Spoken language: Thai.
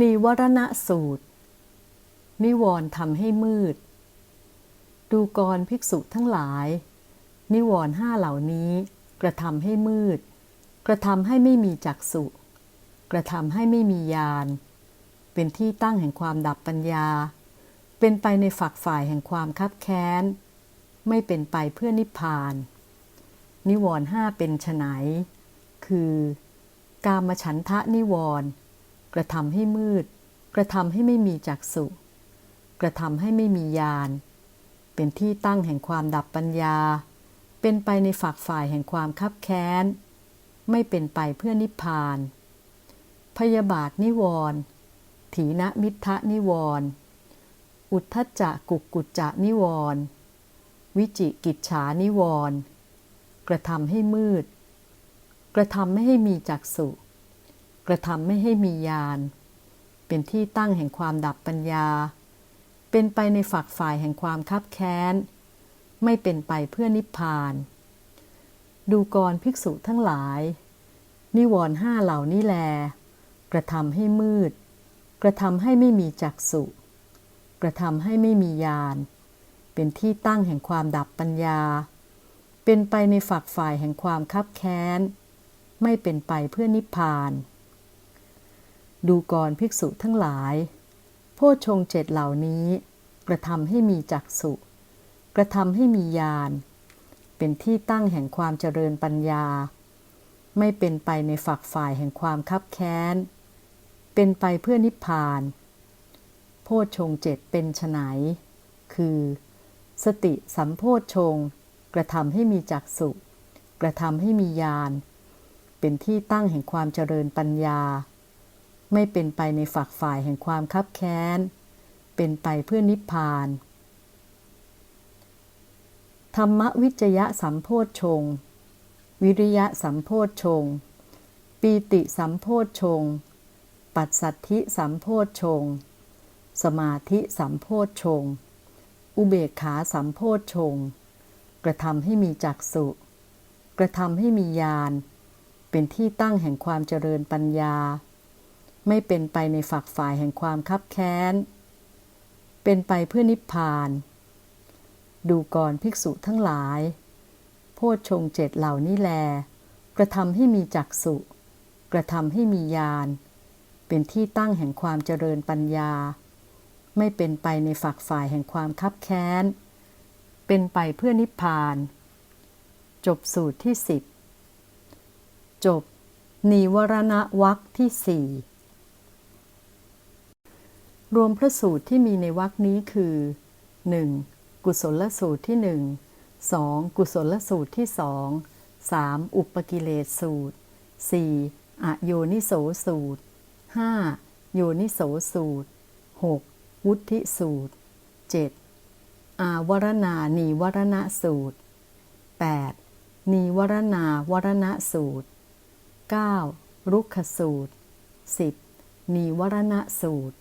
นิวรณสูตร นิวรณ์ทำให้มืด ดูกรภิกษุทั้งหลาย นิวรณ์ห้าเหล่านี้ กระทำให้มืด กระทำให้ไม่มีจักษุกระทำให้ไม่มีญาณเป็นที่ตั้งแห่งความดับปัญญา เป็นไปในฝักฝ่ายแห่งความคับแค้น ไม่เป็นไปเพื่อนิพพาน นิวรณ์ห้าเป็นไฉนคือกามฉันทะนิวรณ์ กระทำให้มืด กระทำให้ไม่มีจักษุกระทำให้ไม่มีญาณเป็นที่ตั้งแห่งความดับปัญญา เป็นไปในฝักฝ่ายแห่งความคับแค้น ไม่เป็นไปเพื่อนิพพาน พยาบาทนิวรณ์ถีนมิทะนิวรณ์อุทธจจะกุกกุจจะนิวรณ์วิจิกิจฉานิวรณ์กระทำให้มืด กระทำไม่ให้มีจักษุ กระทำไม่ให้มีญาณ เป็นที่ตั้งแห่งความดับปัญญา เป็นไปในฝักฝ่ายแห่งความคับแค้น ไม่เป็นไปเพื่อนิพพาน ดูกรภิกษุทั้งหลาย นิวรห้าเหล่านี้แล กระทำให้มืด กระทำให้ไม่มีจักษุ กระทำให้ไม่มีญาณ เป็นที่ตั้งแห่งความดับปัญญา เป็นไปในฝักฝ่ายแห่งความคับแค้น ไม่เป็นไปเพื่อนิพพาน ดูกอรภิกษุทั้งหลาย โพชงเจ็ดเหล่านี้ กระทำให้มีจักสุ กระทำให้มีญาณ เป็นที่ตั้งแห่งความเจริญปัญญา ไม่เป็นไปในฝักฝ่ายแห่งความคับแค้น เป็นไปเพื่อนิพพาน โพชฌงเจ็ดเป็นไฉนคือ สติสัมโพชฌงกระทำให้มีจักสุ กระทำให้มีญาณ เป็นที่ตั้งแห่งความเจริญปัญญา ไม่เป็นไปในฝักฝ่ายแห่งความคับแค้น เป็นไปเพื่อนิพพาน ธรรมวิจยะสัมโพธชง วิริยะสัมโพธชง ปีติสัมโพธชง ปัสสัทธิสัมโพธชง สมาธิสัมโพธชง อุเบกขาสัมโพธชง กระทำให้มีจักสุ กระทำให้มีญาณ เป็นที่ตั้งแห่งความเจริญปัญญา ไม่เป็นไปในฝักฝ่ายแห่งความคับแค้น เป็นไปเพื่อนิพพาน ดูก่อนภิกษุทั้งหลาย โพชฌงเจ็ดเหล่านี้แล กระทำให้มีจักสุกระทำให้มีญาณ เป็นที่ตั้งแห่งความเจริญปัญญา ไม่เป็นไปในฝักฝ่ายแห่งความคับแค้น เป็นไปเพื่อนิพพาน จบสูตรที่สิบจบนีวรณวักที่สี่ รวมพระสูตรที่มีในวรรคนี้คือ 1. กุศลสูตรที่ 1 2. กุศลสูตรที่สอง 3. อุปกิเลสสูตร 4. อโยนิโสสูตร 5. โยนิโสสูตร 6. วุธิสูตร 7. อาวรณานีวรณะสูตร 8. นีวรณาวรณะสูตร 9. รุกขสูตร 10. นีวรณะสูตร